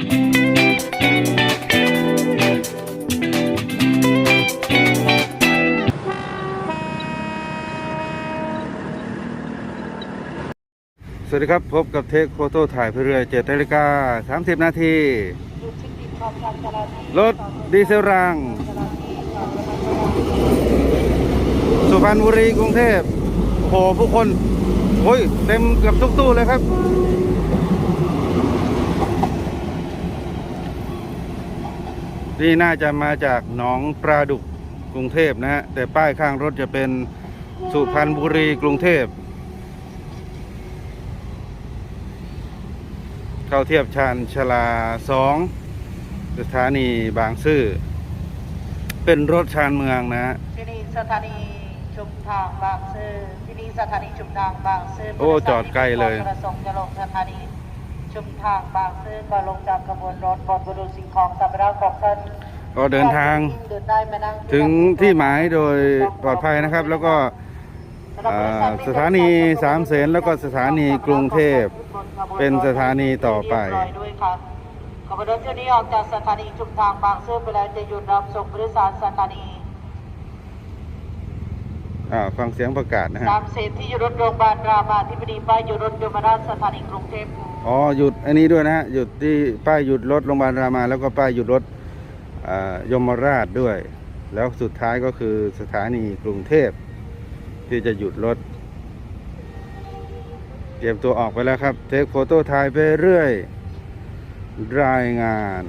สวัสดีครับ พบกับเทคโคโต้ถ่ายเพื่อเรือเจ็ดนาฬิกาสามสิบนาที รถดีเซลรังสุพรรณบุรีกรุงเทพโหผู้คน โอ้ย เต็มเกือบทุกตู้เลยครับ นี่น่าจะมาจากหนองปลาดุกกรุงเทพนะฮะแต่ป้ายข้างรถจะเป็นสุพรรณบุรีกรุงเทพเข้าเทียบชานชลาสองสถานีบางซื่อเป็นรถชานเมืองนะฮะที่นี่สถานีชุมทางบางซื่อที่นี่สถานีชุมทางบางซื่อโอ้จอดไกลเลยประสงค์จะลงสถานี ชุมทางบางซื่อก็ลงจากขบวนรถบนบรุสิ่งของสัมภาระของท่านก็เดินทางเดินได้มานั่งถึงที่หมายโดยปลอดภัยนะครับ แล้วก็อ่าสถานีสามเสนแล้วก็สถานีกรุงเทพเป็นสถานีต่อไปเรียบร้อยด้วยค่ะขบวนรถเที่ยวนี้ออกจากสถานีชุมทางบางซื่อไปแล้วจะหยุดรับส่งผู้โดยสารสถานี อ่าฟังเสียงประกาศนะฮะสามเสนที่อยู่รถโรงพยาบาลรามาธิบดีป้ายอยู่รถยมราชสถานีกรุงเทพอ๋อหยุดอันนี้ด้วยนะฮะหยุดที่ป้ายหยุดรถโรงพยาบาลรามาแล้วก็ป้ายหยุดรถอ่ายมราชด้วย แล้วสุดท้ายก็คือสถานีกรุงเทพ ที่จะหยุดรถเตรียมตัวออกไปแล้วครับ เทคโฟโต้ถ่ายไปเรื่อย รายงาน